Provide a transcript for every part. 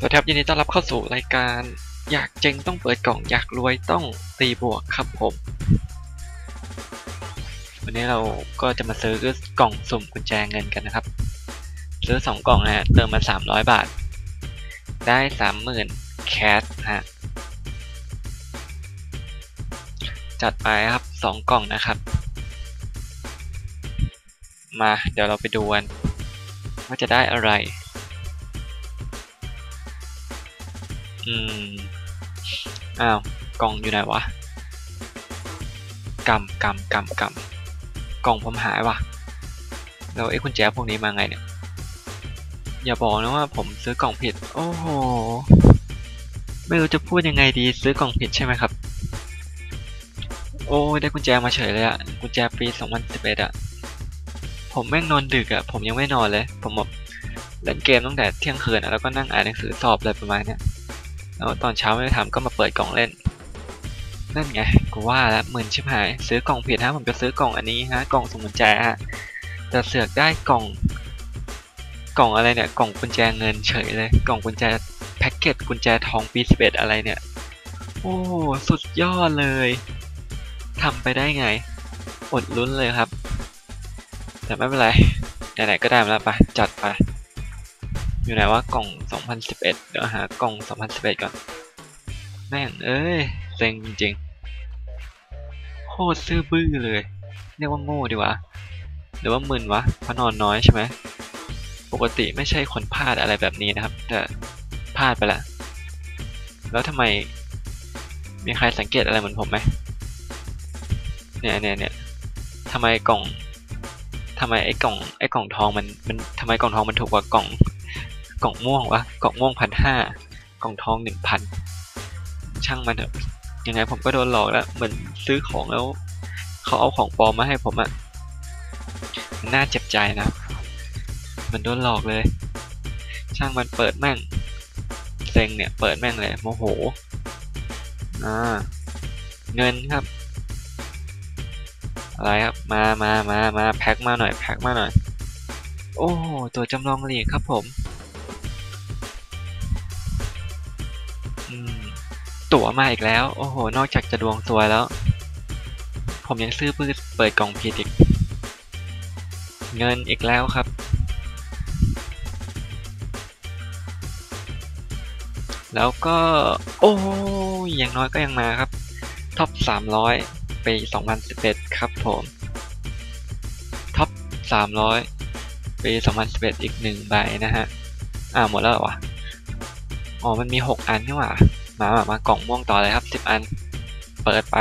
สวัสดีครับยินดีต้อนรับเข้าสู่รายการ อยากเจงต้องเปิดกล่องอยากรวยต้องตีบวกครับผม วันนี้เราก็จะมาซื้อกล่องสุ่มกุญแจเงินกันนะครับ ซื้อสองกล่องนะฮะเติมมาสามร้อยบาท ได้สามหมื่นแคสฮะจัดไปครับสองกล่องนะครับ มาเดี๋ยวเราไปดูกันว่าจะได้อะไร อืม อ้าว กล่องอยู่ไหนวะกำกำกำกำกล่องผมหายวะแล้วไอ้กุญแจพวกนี้มาไงเนี่ย อย่าบอกนะว่าผมซื้อกล่องผิด โอ้โห ไม่รู้จะพูดยังไงดีซื้อกล่องผิดใช่ไหมครับ โอ้ได้กุญแจมาเฉยเลยอะกุญแจปี 2011อะผมแม่งนอนดึกอะผมยังไม่นอนเลย ผมแบบเล่นเกมตั้งแต่เที่ยงคืนอะแล้วก็นั่งอ่านหนังสือสอบอะไรประมาณเนี้ย แล้วตอนเช้าไม่ได้ทำก็มาเปิดกล่องเล่น นั่นไงกูว่าแล้วหมื่นชิบหาย ซื้อกล่องผิดฮะผมจะซื้อกล่องอันนี้ฮะกล่องสมุนแจฮะแต่เสือกได้กล่อง กล่องอะไรเนี่ยกล่องกุญแจเงินเฉยเลยกล่องกุญแจแพ็กเกจกุญแจทองปี11อะไรเนี่ย โอ้สุดยอดเลยทำไปได้ไง อดลุ้นเลยครับ แต่ไม่เป็นไรไหนๆก็ได้มาแล้วไปจัดไป อยู่ไหนว่ากล่อง 2011 เดี๋ยวหากล่อง 2011 ก่อน แม่งเอ้ยเซ็งจริงๆโคตรซื่อบื้อเลย เรียกว่าโง่ดีวะหรือว่ามึนวะเพราะนอนน้อยใช่ไหมปกติไม่ใช่คนพลาดอะไรแบบนี้นะครับ แต่พลาดไปละ แล้วทำไม มีใครสังเกตอะไรเหมือนผมไหมเนี่ยเนี่ยเนี่ยทำไมกล่องทำไมไอ้กล่องไอ้กล่องทองมันมันทำไมกล่องทองมันถูกกว่ากล่อง กล่องม่วงวะกล่องม่วงพันห้ากล่องทองหนึ่งพันช่างมันเถอะยังไงผมก็โดนหลอกแล้ว เหมือนซื้อของแล้ว เขาเอาของปลอมมาให้ผมอะมันน่าเจ็บใจนะ มันโดนหลอกเลย ช่างมันเปิดแม่งเซ็งเนี่ย เปิดแม่งเลยโมโหอ่าเงินครับ อะไรครับ มามามามาแพ็คมาหน่อย แพ็คมาหน่อย โอ้ตัวจำลองเหลีกครับผม ตั๋วมาอีกแล้ว โอ้โห นอกจากจะดวงซวยแล้ว ผมยังซื้อปืนเปิดกล่องผิดอีก เงินอีกแล้วครับ แล้วก็ โอ้ยอย่างน้อยก็ยังมาครับ ท็อป 300ปี2011 ครับผม ท็อป 300 ปี 2011 อีกหนึ่งใบนะฮะ อ่า หมดแล้วเหรอวะ อ๋อ มันมี6อันนี่หว่า มามามากล่องม่วงต่อเลยครับ10อัน เปิดไป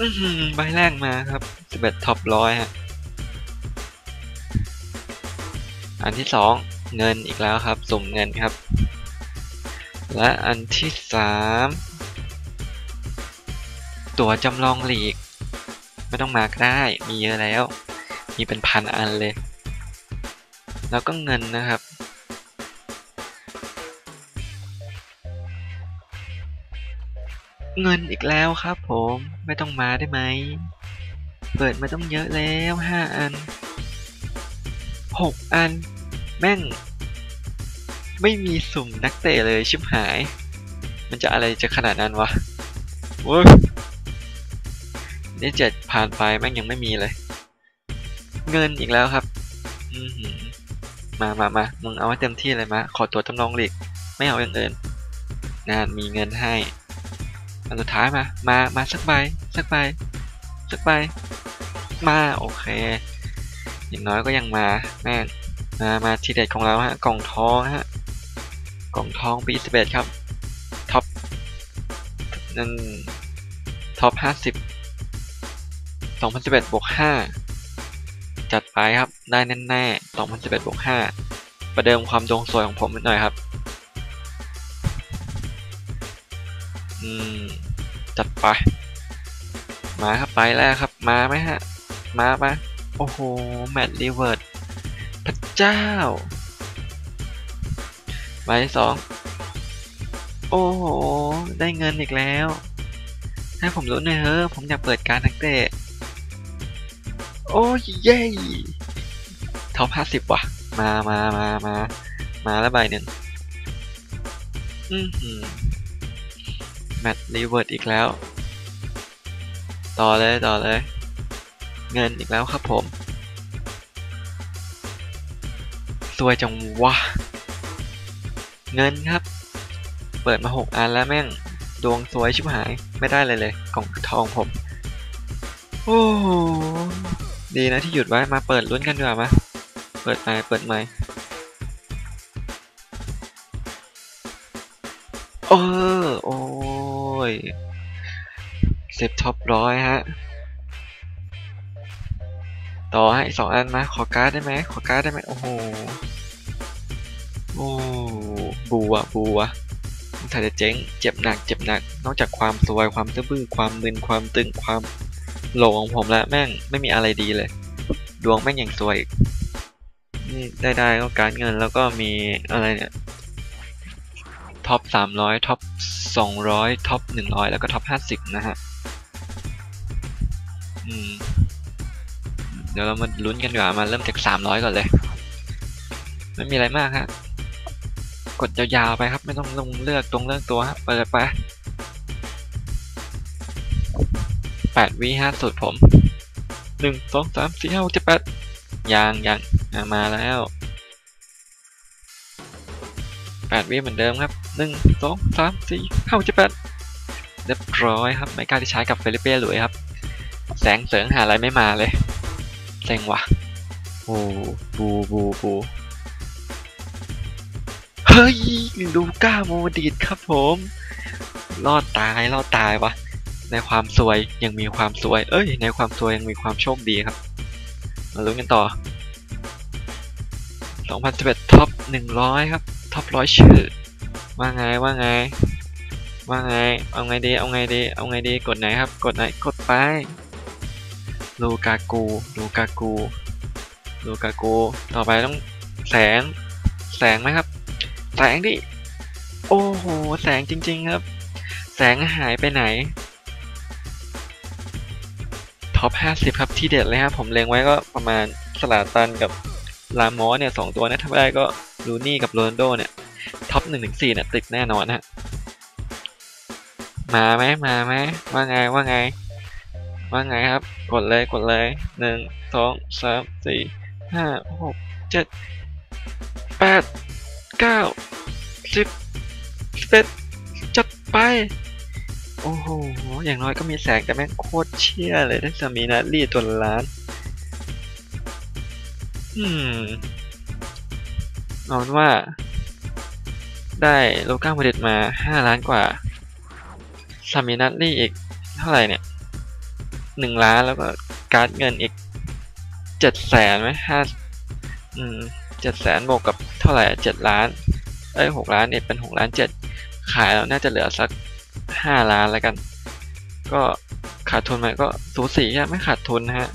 อือหือใบแรกมาครับ11ท็อปร้อยฮะ อันที่สองเงินอีกแล้วครับ สุ่มเงินครับ และอันที่สามตั๋วจำลองหลีก ไม่ต้องมาก็ได้ มีเยอะแล้ว มีเป็นพันอันเลย แล้วก็เงินนะครับ เงินอีกแล้วครับผมไม่ต้องมาได้ไหม เปิดมาต้องเยอะแล้วห้าอันหกอัน แม่ง ไม่มีสุ่มนักเตะเลยชิบหาย มันจะอะไรจะขนาดนั้นวะเว้ยนี่เจ็ดผ่านไปแม่งยังไม่มีเลย เงินอีกแล้วครับ มามามามึงเอาให้เต็มที่เลยมาขอตัวจำลองหลีก ไม่เอาอย่างอื่นงานมีเงินให้ อันสุดท้ายมา มา มาสักใบ สักใบ สักใบ มา โอเค อย่างน้อยก็ยังมา แม่มา มาทีเด็ดของเราฮะ กล่องทองฮะ กล่องทองปี11ครับ ท็อป นั่น ท็อป50 2011บวก5 จัดไปครับ ได้แน่ๆ2011บวก5ประเดิมความดวงสวยของผมนิดหน่อยครับ อืม จัดไป มาครับไปแล้วครับ มาไหมฮะ มาปะโอ้โห แมตต์รีเวิร์ดพระเจ้าใบสอง โอ้โห ได้เงินอีกแล้วให้ผมรู้หน่อยเฮ้อผมอยากเปิดการนักเตะ โอ้ยเย้ท็อปห้าสิบว่ะ มามามามามาแล้วใบหนึ่งอือหือแมตต์รีเวิร์ดอีกแล้ว ต่อเลยต่อเลย เงินอีกแล้วครับผม สวยจังวะ เงินครับ เปิดมาหกอันแล้วแม่ง ดวงสวยชิบหาย ไม่ได้เลยเลย กล่องทองผม โอ้ ดีนะที่หยุดไว้มาเปิดลุ้นกันดีกว่ามาเปิดไมค์เปิดไมค์เออโอ้ยสิบท็อปร้อยฮะ ต่อให้สองอันมาขอการ์ดได้ไหมขอการ์ดได้ไหมโอ้โหโอ้บูอะบูอะถ้าจะเจ๊งเจ็บหนักเจ็บหนัก นอกจากความสวยความตื้อบื้อความมึนความตึงความ โหลของผมแล้วแม่งไม่มีอะไรดีเลย ดวงแม่งอย่างสวยอีกนี่ได้ได้ก็การเงินแล้วก็มีอะไรเนี่ยท็อปสามร้อยท็อปสองร้อยท็อปหนึ่งร้อยแล้วก็ท็อปห้าสิบนะฮะอืมเดี๋ยวเรามาลุ้นกันดีกว่ามาเริ่มจากสามร้อยก่อนเลยไม่มีอะไรมากฮะกดยาวๆไปครับ ไม่ต้องลงเลือกตรงเลือกตัวครับเปิดไป แปดวิห้าสุดผมหนึ่งสองสามสี่ห้าหกเจ็ดแปดยังยังมาแล้วแปดวิเหมือนเดิมครับหนึ่งสองสามสี่ห้าหกเจ็ดแปดเรียบร้อยครับ ไม่กล้าที่ใช้กับเฟลิเป้หลุยครับ แสงเสริงหาอะไรไม่มาเลยเซ็งว่ะโอ้บูบูบูเฮ้ยลูก้าโมดิดครับผม รอดตาย รอดตายวะ ในความสวยยังมีความสวย เอ้ย ในความสวยยังมีความโชคดีครับ มาลุ้นกันต่อ 2011ท็อป100 ครับท็อป100 ชื่อ ว่าไง ว่าไง ว่าไง เอาไงดี เอาไงดี เอาไงดี กดไหนครับ กดไหน กดไปลูกากูลูกากูลูกากู ต่อไปต้องแสง แสงไหมครับ แสงดิ โอ้โห แสงจริง ๆ ครับ แสงหายไปไหน ท็อป 50 ครับ ที่เด็ดเลยครับผมเล็งไว้ก็ประมาณสลาตันกับลามอสเนี่ยสองตัวนะถ้าไม่ได้ก็ลูนี่กับโรนโดเนี่ยท็อป1ถึง4เนี่ยติดแน่นอนฮะมาไหมมาไหมว่าไงว่าไง ว่าไงครับ กดเลยกดเลยหนึ่งสองสามสี่ห้าหกเจ็ดแปดเก้าสิบสิบเอ็ดจัดไป โอ้โห อย่างน้อยก็มีแสงแต่แม่งโคตรเชี่ยเลยได้สมีนารีตัวล้าน อืมเอาเป็นว่า ได้โลก้าโมเดลมาห้าล้านกว่าสามินัตลี่อีกเท่าไหร่เนี่ยหนึ่งล้านแล้วก็การ์ดเงินอีกเจ็ดแสนไหมห้าอืมเจ็ดแสนบวกกับเท่าไหร่เจ็ดล้าน เอ้ยหกล้านเนี่ยเป็นหกล้านเจ็ดขายแล้วน่าจะเหลือสัก ห้าล้านแล้วกัน ก็ขาดทุนไหมก็สูสีอะไม่ขาดทุนนะฮะ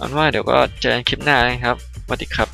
อันว่าเดี๋ยวก็เจอกันคลิปหน้านะครับสวัสดีครับ